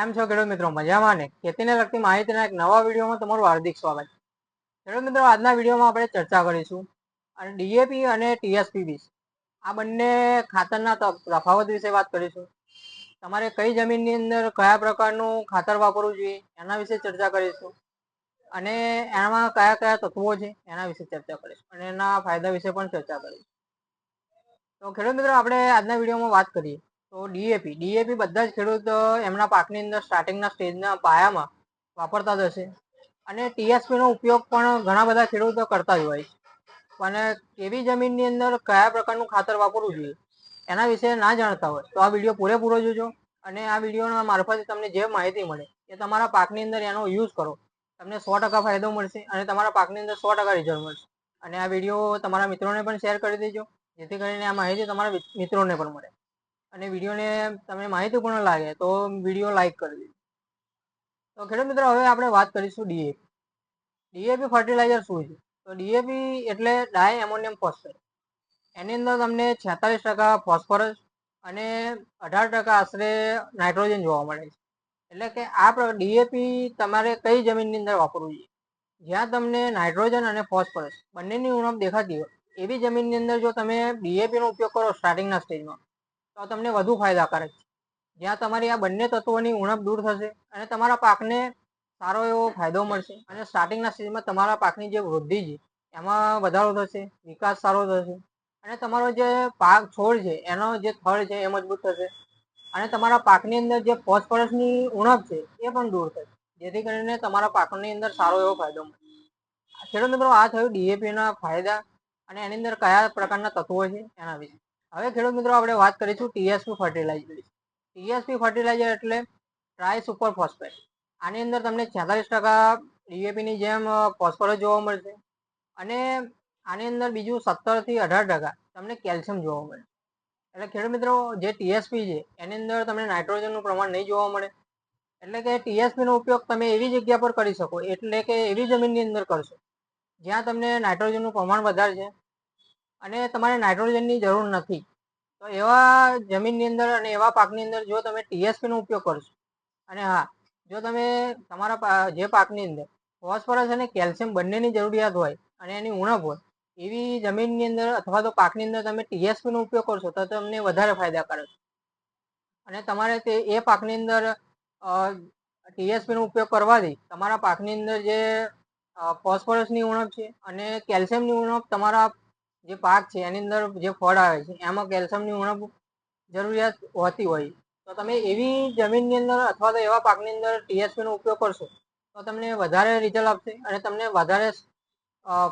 કેમ છો ખેડૂત મિત્રો, મજામાં ને? ખેતીને લગતી માહિતીના એક નવા વિડીયોમાં તમારું હાર્દિક સ્વાગત. ખેડૂત મિત્રો, આજના વિડીયોમાં આપણે ચર્ચા કરીશું અને ડીએપી અને ટીએસપી બીજ આ બંને ખાતરના તફાવત વિશે વાત કરીશું. તમારે કઈ જમીનની અંદર કયા પ્રકારનું ખાતર વાપરવું જોઈએ, એના વિશે ચર્ચા કરીશું. અને એમાં કયા કયા તત્વો છે, એના વિશે ચર્ચા કરીશું. અને એના ફાયદા વિશે પણ ચર્ચા કરીશું. તો ખેડૂત મિત્રો, આપણે આજના વિડીયોમાં વાત કરીએ. તો ડીએપી ડીએપી બધા જ ખેડૂતો એમના પાકની અંદર સ્ટાર્ટિંગના સ્ટેજના પાયામાં વાપરતા જ હશે. અને ટીએસપીનો ઉપયોગ પણ ઘણા બધા ખેડૂતો કરતા જ હોય છે. અને કેવી જમીનની અંદર કયા પ્રકારનું ખાતર વાપરવું જોઈએ એના વિશે ના જાણતા હોય, તો આ વીડિયો પૂરેપૂરો જોજો. અને આ વિડીયોના મારફતે તમને જે માહિતી મળે એ તમારા પાકની અંદર એનો યુઝ કરો. તમને સો ટકા ફાયદો મળશે અને તમારા પાકની અંદર સો ટકા રિઝલ્ટ મળશે. અને આ વીડિયો તમારા મિત્રોને પણ શેર કરી દેજો, જેથી કરીને આ માહિતી તમારા મિત્રોને પણ મળે. અને વિડીયોને તમને માહિતી પણ લાગે તો વીડિયો લાઈક કરી દેજો તો ખેડૂત મિત્રો, હવે આપણે વાત કરીશું ડીએપી ડીએપી ફર્ટિલાઇઝર શું છે? તો ડીએપી એટલે ડાય એમોનિયમ ફોસ્ફેટ એની અંદર તમને છેતાલીસ ટકા ફોસ્ફરસ અને અઢાર ટકા આશરે નાઇટ્રોજન જોવા મળે છે. એટલે કે આ ડીએપી તમારે કઈ જમીનની અંદર વાપરવું જોઈએ? જ્યાં તમને નાઇટ્રોજન અને ફોસ્ફરસ બંનેની ઉણપ દેખાતી હોય, એવી જમીનની અંદર જો તમે ડીએપીનો ઉપયોગ કરો સ્ટાર્ટિંગના સ્ટેજમાં તો તમને વધુ ફાયદાકારક છે. જ્યાં તમારી આ બંને તત્વોની ઉણપ દૂર થશે અને તમારા પાકને સારો એવો ફાયદો મળશે અને સ્ટાર્ટિંગના સ્ટેજમાં તમારા પાકની જે વૃદ્ધિ છે, એમાં વધારો થશે, વિકાસ સારો થશે અને તમારો જે પાક છોડ છે, એનો જે થળ છે એ મજબૂત થશે અને તમારા પાકની અંદર જે ફોસ્ફરસની ઉણપ છે એ પણ દૂર થશે. જેથી કરીને તમારા પાકની અંદર સારો એવો ફાયદો મળશે ખેડૂત મિત્રો, આ થયું ડીએપીના ફાયદા અને એની અંદર કયા પ્રકારના તત્વો છે એના વિશે. હવે ખેડૂત મિત્રો, આપણે વાત કરીશું ટીએસપી ફર્ટિલાઇઝર ટીએસપી ફર્ટિલાઇઝર એટલે ટ્રાય સુપર ફોસ્ફેટ આની અંદર તમને છેતાલીસ ટકા ડીએપીની જેમ ફોસ્ફરસ જોવા મળશે. અને આની અંદર બીજું સત્તરથી અઢાર ટકા તમને કેલ્શિયમ જોવા મળે. એટલે ખેડૂત મિત્રો, જે ટીએસપી છે, એની અંદર તમને નાઇટ્રોજનનું પ્રમાણ નહીં જોવા મળે. એટલે કે ટીએસપીનો ઉપયોગ તમે એવી જગ્યા પર કરી શકો, એટલે કે એવી જમીનની અંદર કરશો, જ્યાં તમને નાઇટ્રોજનનું પ્રમાણ વધારે છે. અને તમારે નાઇટ્રોજનની જરૂર નથી. તો એવા જમીનની અંદર અને એવા પાકની અંદર જો તમે ટીએસપીનો ઉપયોગ કરશો, અને હા, જો તમે તમારા જે પાકની અંદર ફોસ્ફરસ અને કેલ્શિયમ બંનેની જરૂરિયાત હોય અને એની ઉણપ હોય, એવી જમીનની અંદર અથવા તો પાકની અંદર તમે ટીએસપીનો ઉપયોગ કરશો, તો તમને વધારે ફાયદાકારક. અને તમારે તે, એ પાકની અંદર ટીએસપીનો ઉપયોગ કરવાથી તમારા પાકની અંદર જે ફોસ્ફરસની ઉણપ છે અને કેલ્શિયમની ઉણપ તમારા જે પાક છે, એની અંદર જે ફળ આવે છે, એમાં કેલ્શિયમની ઉણપ જરૂરિયાત હોતી હોય. તો તમે એવી જમીનની અંદર અથવા તો એવા પાકની અંદર ટીએસપીનો ઉપયોગ કરશો, તો તમને વધારે રિઝલ્ટ આપશે અને તમને વધારે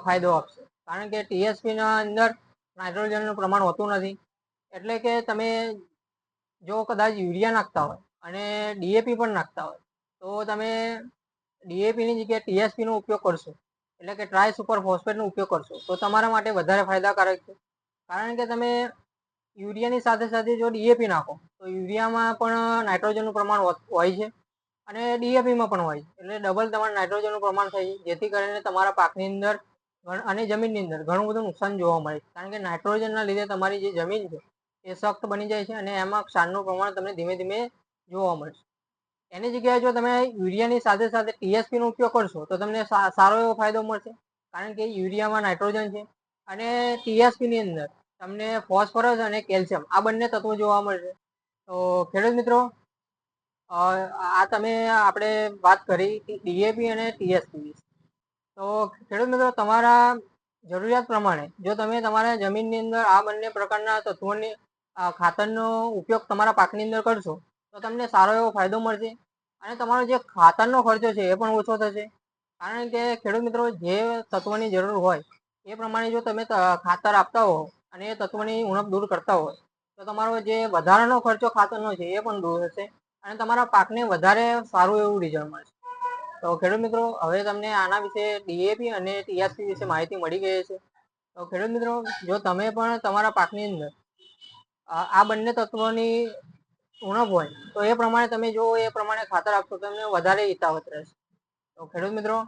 ફાયદો આપશે. કારણ કે ટીએસપીના અંદર નાઇટ્રોજનનું પ્રમાણ હોતું નથી. એટલે કે તમે જો કદાચ યુરિયા નાખતા હોય અને ડીએપી પણ નાખતા હોય, તો તમે ડીએપીની જગ્યાએ ટીએસપીનો ઉપયોગ કરશો. એટલે કે ટ્રાય સુપર ફોસ્ફેટનો ઉપયોગ કરશો, તો તમારા માટે વધારે ફાયદાકારક છે. કારણ કે તમે યુરિયાની સાથે સાથે જો ડીએપી નાખો, તો યુરિયામાં પણ નાઇટ્રોજનનું પ્રમાણ હોય છે અને ડીએપીમાં પણ હોય છે. એટલે ડબલ તમારે નાઇટ્રોજનનું પ્રમાણ થાય છે, જેથી કરીને તમારા પાકની અંદર અને જમીનની અંદર ઘણું બધું નુકસાન જોવા મળે છે. કારણ કે નાઇટ્રોજનના લીધે તમારી જે જમીન છે, એ સખ્ત બની જાય છે અને એમાં ક્ષારનું પ્રમાણ તમને ધીમે ધીમે જોવા મળશે. એની જગ્યાએ જો તમે યુરિયાની સાથે સાથે ટીએસપીનો ઉપયોગ કરશો, તો તમને સારો એવો ફાયદો મળશે. કારણ કે યુરિયામાં નાઇટ્રોજન છે અને ટીએસપીની અંદર તમને ફોસ્ફરસ અને કેલ્શિયમ આ બંને તત્વો જોવા મળશે. તો ખેડૂત મિત્રો આ તમે આપણે વાત કરી ડીએપી અને ટીએસપી તો ખેડૂત મિત્રો, તમારા જરૂરિયાત પ્રમાણે જો તમે તમારા જમીનની અંદર આ બંને પ્રકારના તત્વોની ખાતરનો ઉપયોગ તમારા પાકની અંદર કરશો તો તમને સારો એવો ફાયદો મળશે અને તમારો જે ખાતરનો ખર્ચો છે એ પણ ઓછો થશે. કારણ કે ખેડૂત મિત્રો, જે તત્વની જરૂર હોય, એ પ્રમાણે જો તમે ખાતર આપતા હો અને એ તત્વની ઉણપ દૂર કરતા હોય, તો તમારો જે વધારાનો ખર્ચો ખાતરનો છે એ પણ દૂર થશે અને તમારા પાકને વધારે સારું એવું રિઝલ્ટ મળશે. તો ખેડૂત મિત્રો, હવે તમને આના વિશે ડીએપી અને ટીએસપી વિશે માહિતી મળી ગઈ છે તો ખેડૂત મિત્રો, જો તમે પણ તમારા પાકની અંદર આ બંને તત્વોની ઉણપ હોય તો એ પ્રમાણે તમે જો એ પ્રમાણે ખાતર આપશો તો તમને વધારે હિતાવત રહેશે. તો ખેડૂત મિત્રો,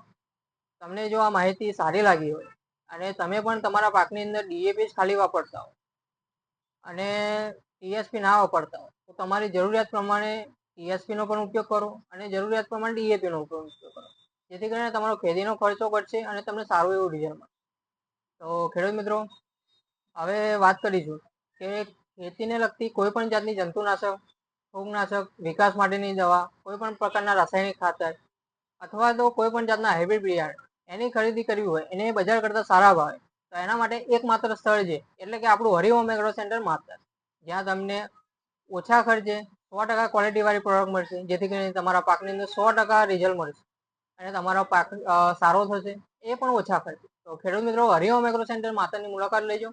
તમને જો આ માહિતી સારી લાગી હોય અને તમે પણ તમારા પાકની અંદર ડીએપી જ ખાલી વાપરતા હો અને ટીએસપી ના વાપરતા હો, તો તમારી જરૂરિયાત પ્રમાણે ટીએસપીનો પણ ઉપયોગ કરો અને જરૂરિયાત પ્રમાણે ડીએપીનો ઉપયોગ કરો. જેથી કરીને તમારો ખેતીનો ખર્ચો ઘટશે અને તમને સારું એવું રિઝલ્ટ મળશે. તો ખેડૂત મિત્રો, હવે વાત કરીશું કે ખેતીને લગતી કોઈ પણ જાતની જંતુનાશક ફૂગનાશક વિકાસ માટેની દવા, કોઈ પણ પ્રકારના રાસાયણિક ખાતર અથવા તો કોઈ પણ જાતના હાઇબ્રિડ બિયારણ એની ખરીદી કરવી હોય, એને બજાર કરતાં સારા ભાવે. તો એના માટે એકમાત્ર સ્થળ છે, એટલે કે આપણું હરિઓમ એગ્રો સેન્ટર માત્ર. જ્યાં તમને ઓછા ખર્ચે સો ટકા ક્વોલિટીવાળી પ્રોડક્ટ મળશે, જેથી કરીને તમારા પાકની અંદર સો ટકા રિઝલ્ટ મળશે અને તમારો પાક સારો થશે, એ પણ ઓછા ખર્ચે. તો ખેડૂત મિત્રો હરિઓમ એગ્રો સેન્ટર માતાની મુલાકાત લેજો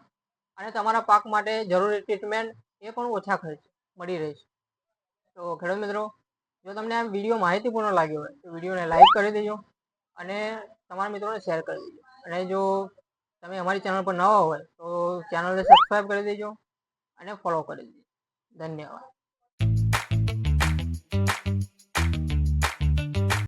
અને તમારા પાક માટે જરૂરી ટ્રીટમેન્ટ એ પણ ઓછા ખર્ચે મળી રહેશે. તો ખેડૂત મિત્રો, જો તમને આ વીડિયો માહિતીપૂર્ણ લાગ્યો હોય, તો વિડીયોને લાઈક કરી દેજો અને તમારા મિત્રોને શેર કરી દેજો. અને જો તમે અમારી ચેનલ પર નવા હોય, તો ચેનલને સબસ્ક્રાઈબ કરી દેજો અને ફોલો કરી દેજો. ધન્યવાદ.